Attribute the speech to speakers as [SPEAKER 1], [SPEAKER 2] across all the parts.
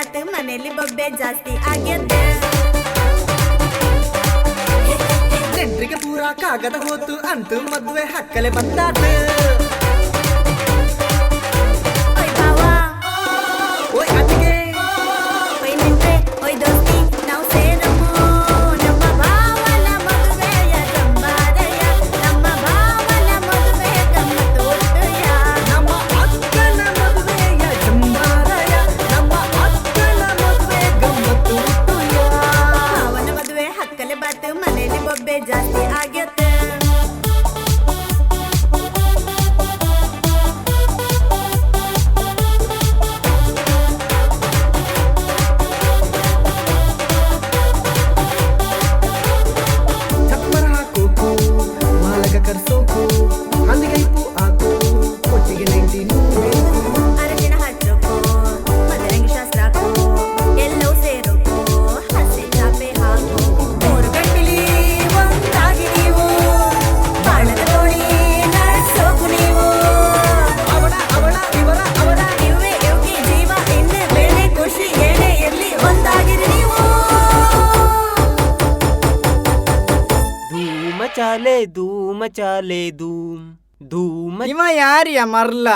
[SPEAKER 1] ಬರತ್ತೆ ಮನೆಯಲ್ಲಿ ಬೊಬ್ಬೆ ಜಾಸ್ತಿ ಆಗ್ಯತ್ತೆ
[SPEAKER 2] ಜನರಿಗೆ ಪೂರ ಕಾಗದ ಹೋತು ಅಂತೂ ಮದುವೆ ಹಕ್ಕಲೆ ಬಂದಾತು.
[SPEAKER 1] ಮನೇಲಿ ಬೊಬ್ಬೆ ಜಾಸ್ತಿ ಆಗ್ಯತೆ
[SPEAKER 3] ಧೂಮ ಚಾಲೆ ಧೂಮ ಚಾಲೆ ಧೂಮ್ ಧೂಮ
[SPEAKER 4] ಇವ ಯಾರಿಯ ಮರ್ಲ?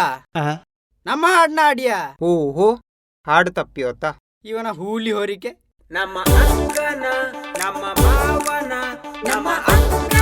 [SPEAKER 4] ನಮ್ಮ ಹಾಡ್ನ ಆಡಿಯ
[SPEAKER 3] ಓಹೋ ಹಾಡು ತಪ್ಪಿಯೋತ.
[SPEAKER 4] ಇವನ ಹೂಲಿ ಹೋರಿಕೆ?
[SPEAKER 3] ನಮ್ಮ ಅಂಗನ ನಮ್ಮ ಮಾವನ ನಮ್ಮ ಅಕ್ಕ